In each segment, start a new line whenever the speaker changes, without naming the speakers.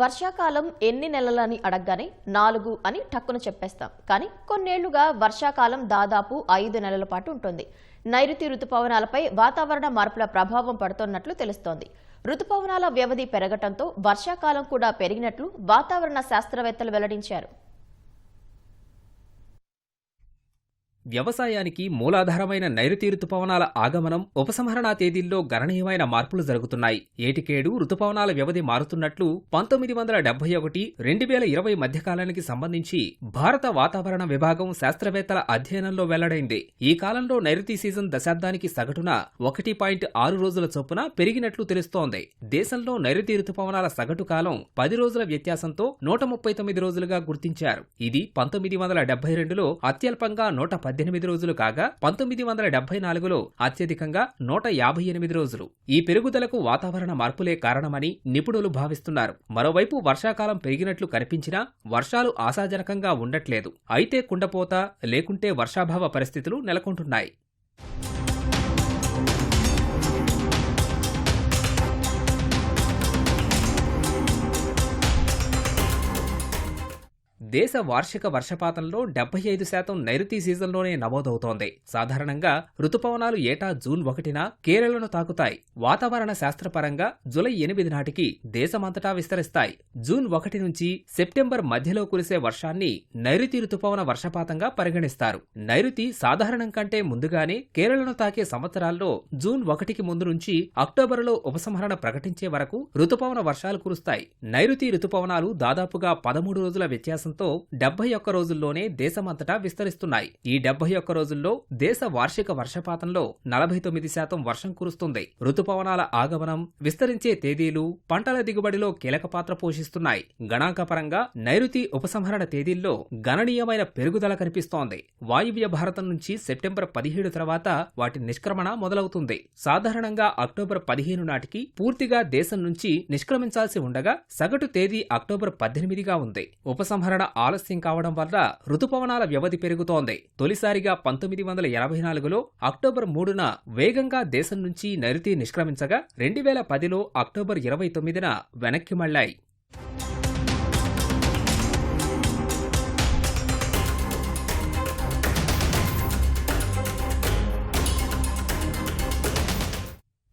వర్షాకాలం ఎన్ని నెలలని అడగగానే నాలుగు అని టక్కున చెప్పేస్తాం. కానీ కొన్నేళ్ళుగా వర్షాకాలం దాదాపు ఐదు నెలల పాటు ఉంటుంది. నైరుతి రుతుపవనాలపై వాతావరణ మార్పుల ప్రభావం పడుతున్నట్లు తెలుస్తోంది. రుతుపవనాల వ్యవధి పెరగటంతో వర్షాకాలం కూడా పెరిగినట్లు వాతావరణ శాస్త్రవేత్తలు వెల్లడించారు.
వ్యవసాయానికి మూలాధారమైన నైరుతి రుతుపవనాల ఆగమనం ఉపసంహరణ తేదీల్లో గణనీయమైన మార్పులు జరుగుతున్నాయి. ఏటికేడు రుతుపవనాల వ్యవధి మారుతున్నట్లు పంతొమ్మిది వందల డెబ్బై ఒకటి రెండు వేల ఇరవై మధ్యకాలానికి సంబంధించి భారత వాతావరణ విభాగం శాస్త్రవేత్తల అధ్యయనంలో వెల్లడైంది. ఈ కాలంలో నైరుతి సీజన్ దశాబ్దానికి సగటున ఒకటి పాయింట్ ఆరు రోజుల చొప్పున పెరిగినట్లు తెలుస్తోంది. దేశంలో నైరుతి రుతుపవనాల సగటు కాలం పది రోజుల వ్యత్యాసంతో నూట ముప్పై తొమ్మిది రోజులుగా గుర్తించారు. ఇది పంతొమ్మిది వందల డెబ్బై రెండులో అత్యల్పంగా నూట పది పద్దెనిమిది రోజులు కాగా పంతొమ్మిది వందల డెబ్బై నాలుగులో అత్యధికంగా నూట యాభై ఎనిమిది రోజులు. ఈ పెరుగుదలకు వాతావరణ మార్పులే కారణమని నిపుణులు భావిస్తున్నారు. మరోవైపు వర్షాకాలం పెరిగినట్లు కనిపించినా వర్షాలు ఆశాజనకంగా ఉండట్లేదు. అయితే కుండపోత లేకుంటే వర్షాభావ పరిస్థితులు నెలకొంటున్నాయి. దేశ వార్షిక వర్షపాతంలో డెబ్బై ఐదు శాతం నైరుతి సీజన్లోనే నమోదవుతోంది. సాధారణంగా రుతుపవనాలు ఏటా జూన్ ఒకటిన కేరళను తాకుతాయి. వాతావరణ శాస్త్రపరంగా జులై ఎనిమిది నాటికి దేశమంతటా విస్తరిస్తాయి. జూన్ ఒకటి నుంచి సెప్టెంబర్ మధ్యలో కురిసే వర్షాన్ని నైరుతి రుతుపవన వర్షపాతంగా పరిగణిస్తారు. నైరుతి సాధారణం కంటే ముందుగానే కేరళను తాకే సంవత్సరాల్లో జూన్ ఒకటికి ముందు నుంచి అక్టోబరులో ఉపసంహరణ ప్రకటించే వరకు రుతుపవన వర్షాలు కురుస్తాయి. నైరుతి రుతుపవనాలు దాదాపుగా పదమూడు రోజుల వ్యత్యాసంతో డెబ్బై ఒక్క రోజుల్లోనే దేశమంతటా విస్తరిస్తున్నాయి. ఈ డెబ్బై ఒక్క రోజుల్లో దేశ వార్షిక వర్షపాతంలో నలభై తొమ్మిది శాతం వర్షం కురుస్తుంది. ఋతుపవనాల ఆగమనం విస్తరించే తేదీలు పంటల దిగుబడిలో కీలక పాత్ర పోషిస్తున్నాయి. గణాంకపరంగా నైరుతి ఉపసంహరణ తేదీల్లో గణనీయమైన పెరుగుదల కనిపిస్తోంది. వాయువ్య భారతం నుంచి సెప్టెంబర్ పదిహేడు తర్వాత వాటి నిష్క్రమణ మొదలవుతుంది. సాధారణంగా అక్టోబర్ పదిహేను నాటికి పూర్తిగా దేశం నుంచి నిష్క్రమించాల్సి ఉండగా సగటు తేదీ అక్టోబర్ పద్దెనిమిదిగా ఉంది. ఉపసంహరణ ఆలస్యం కావడం వల్ల రుతుపవనాల వ్యవధి పెరుగుతోంది. తొలిసారిగా పంతొమ్మిది వందల ఎనభై నాలుగులో అక్టోబర్ మూడున వేగంగా దేశం నుంచి నైరుతి నిష్క్రమించగా రెండు వేల పదిలో అక్టోబర్ ఇరవై తొమ్మిదిన వెనక్కి మళ్ళాయి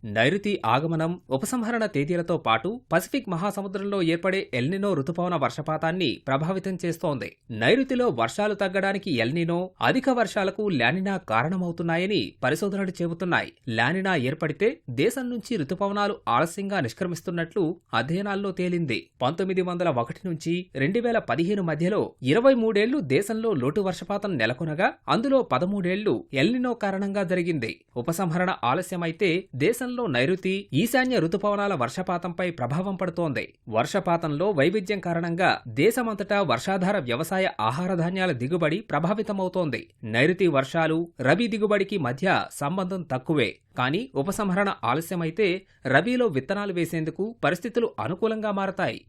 నైరుతి ఆగమనం ఉపసంహరణ తేదీలతో పాటు పసిఫిక్ మహాసముద్రంలో ఏర్పడే ఎల్నినో రుతుపవన వర్షపాతాన్ని ప్రభావితం చేస్తోంది. నైరుతిలో వర్షాలు తగ్గడానికి ఎల్నినో అధిక వర్షాలకు లానినా కారణమవుతున్నాయని పరిశోధనలు చెబుతున్నాయి. లానినా ఏర్పడితే దేశం నుంచి రుతుపవనాలు ఆలస్యంగా నిష్క్రమిస్తున్నట్లు అధ్యయనాల్లో తేలింది. పంతొమ్మిది వందల ఒకటి నుంచి రెండు వేల పదిహేను మధ్యలో ఇరవై మూడేళ్ళు దేశంలో లోటు వర్షపాతం నెలకొనగా అందులో పదమూడేళ్ళు ఎల్నినో కారణంగా జరిగింది. ఉపసంహరణ ఆలస్యమైతే దేశంలో నైరుతి ఈశాన్య రుతుపవనాల వర్షపాతంపై ప్రభావం పడుతోంది. వర్షపాతంలో వైవిధ్యం కారణంగా దేశమంతటా వర్షాధార వ్యవసాయ ఆహార ధాన్యాల దిగుబడి ప్రభావితమవుతోంది. నైరుతి వర్షాలు రబీ దిగుబడికి మధ్య సంబంధం తక్కువే. కానీ ఉపసంహరణ ఆలస్యమైతే రబీలో విత్తనాలు వేసేందుకు పరిస్థితులు అనుకూలంగా మారతాయి.